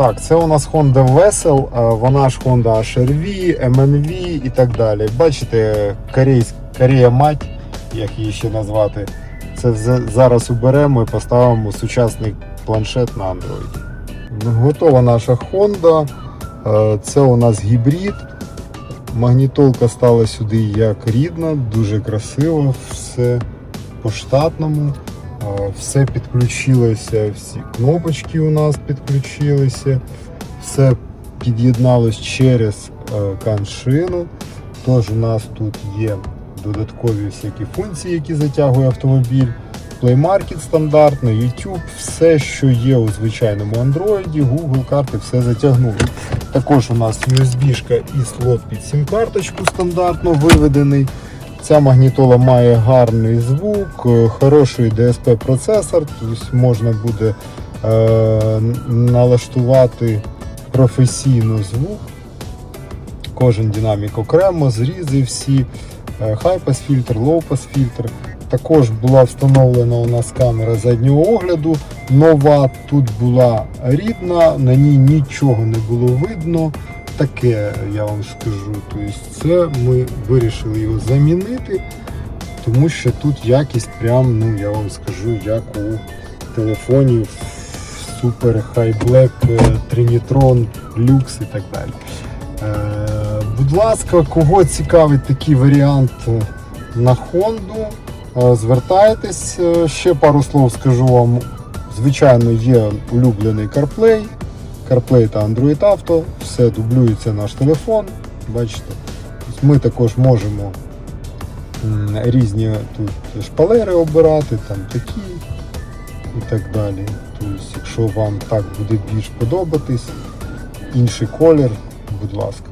Так, це у нас Honda Vessel, вона ж Honda HR-V, MNV і так далі. Бачите, Корея мать, як її ще назвати. Це зараз уберемо і поставимо сучасний планшет на Android. Готова наша Honda. Це у нас гібрид. Магнітолка стала сюди як рідна, дуже красиво, все по штатному. Все підключилося, всі кнопочки у нас підключилися, все під'єдналось через е, каншину. Тож у нас тут є додаткові всякі функції, які затягує автомобіль. Play Market стандартно, YouTube, все, що є у звичайному Android, Google карти, все затягнули. Також у нас USB-шка і слот під сім-карточку стандартно виведений. Ця магнітола має гарний звук, е, хороший DSP процесор, тобто можна буде е, налаштувати професійно звук. Кожен динамік окремо, зрізи всі, хайпас фільтр, лоупас фільтр. Також була встановлена у нас камера заднього огляду. Нова тут була рідна, на ній нічого не було видно. Таке я вам скажу. Тобто це ми вирішили його замінити, тому що тут якість прям, ну я вам скажу, як у телефонів Super High Black, е, Trinitron, Lux і так далі. Е, будь ласка, кого цікавить такий варіант е, на Honda, звертайтесь. Ще пару слов скажу вам. Звичайно, є улюблений CarPlay, CarPlay та Android Auto, все дублюється наш телефон. Бачите, Тобто ми також можемо різні тут шпалери обирати, там такі і так далі. Тобто, якщо вам так буде більш подобатись, інший колір, будь ласка.